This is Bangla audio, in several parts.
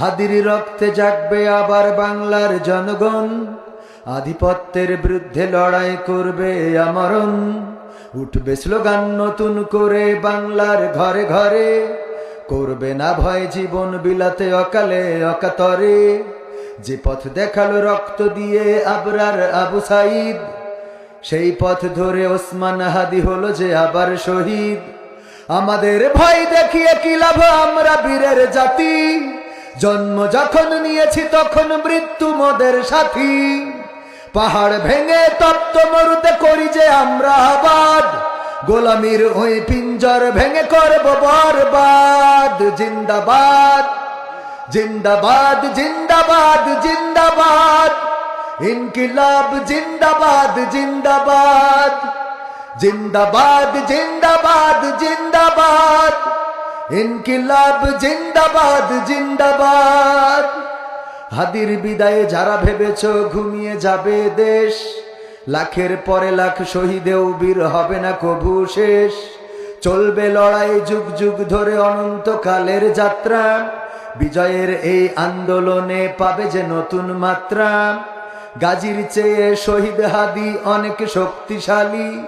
হাদির রক্তে জাগবে আবার বাংলার জনগণ। আধিপত্যের বিরুদ্ধে লড়াই করবে আমরণ। উঠবে স্লোগান নতুন করে বাংলার ঘরে ঘরে। করবে না ভয় জীবন বিলাতে অকালে অকাতরে। যে পথ দেখাল রক্ত দিয়ে আবরার আবু সাইদ, সেই পথ ধরে ওসমান হাদি হলো যে আবার শহীদ। আমাদের ভয় দেখিয়ে কি লাভ? আমরা বীরের জাতি। জন্ম যখন নিয়েছি, তখন মৃত্যু মোদের সাথী। পাহাড় ভেঙে তপ্ত মরুতে করি যে আমরা আবাদ। গোলামির ওই পিঞ্জর ভেঙে করব বরবাদ। জিন্দাবাদ জিন্দাবাদ জিন্দাবাদ জিন্দাবাদ। ইনকিলাব, জিন্দাবাদ জিন্দাবাদ। জিন্দাবাদ জিন্দাবাদ জিন্দাবাদ। ইনকিলাব জিন্দাবাদ জিন্দাবাদ। হাদির বিদায়ে যারা ভেবেছ ঘুমিয়ে যাবে দেশ, লাখের পরে লাখ শহীদেও বীর হবে না কভু শেষ। চলবে লড়াই যুগ যুগ ধরে অনন্তকালের যাত্রা। বিজয়ের এই আন্দোলনে পাবে যে নতুন মাত্রা। গাজীর চেয়ে শহীদ হাদি অনেক শক্তিশালী।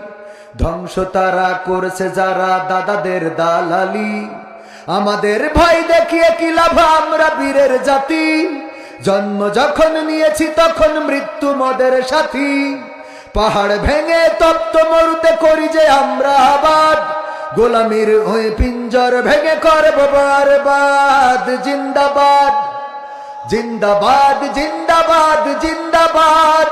ধ্বংস তারা করছে যারা দাদাদের দালালি। আমাদের ভয় দেখিয়ে কি লাভ? আমরা বীরের জাতি। জন্ম যখন নিয়েছি, তখন মৃত্যু মদের সাথী। পাহাড় ভেঙে তপ্ত মরুতে করি যে আমরা আবাদ। গোলামির ওই পিঞ্জর ভেঙে করব বারবাদ। জিন্দাবাদ জিন্দাবাদ জিন্দাবাদ জিন্দাবাদ।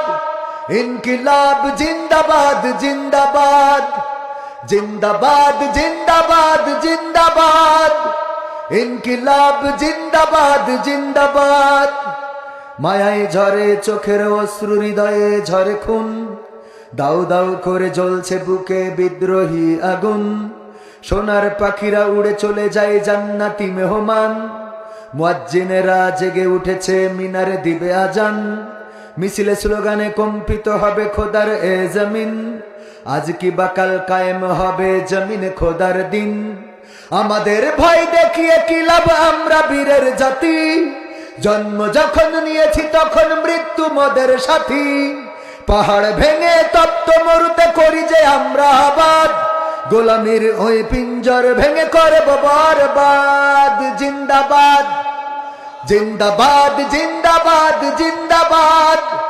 ইনকিলাব, জিন্দাবাদ জিন্দাবাদ। জিন্দাবাদ জিন্দাবাদ জিন্দাবাদ। ইনকিলাব, জিন্দাবাদ জিন্দাবাদ। মায়ায় ঝরে চোখের অশ্রু, হৃদয়ে ঝরে খুন। দাউ দাউ করে জ্বলছে বুকে বিদ্রোহী আগুন। সোনার পাখিরা উড়ে চলে যায় জান্নাতি মেহমান। মুয়াজ্জিনেরা জেগে উঠেছে মিনারে দিবে আজান। মিছিলে স্লোগানে কম্পিত হবে খোদার এ জমিন। আজ কি বাকাল কায়েম হবে জমিন খোদার দিন? আমাদের ভয় দেখিয়ে কি লাভ আমরা বীরের জাতি? জন্ম যখন নিয়েছি তখন মৃত্যু মদের সাথী। পাহাড় ভেঙে তপ্ত মরুতে করি যে আমরা আবাদ। গোলামির ওই পিঞ্জর ভেঙে করব বরবাদ। জিন্দাবাদ জিন্দাবাদ জিন্দাবাদ জিন্দাবাদ।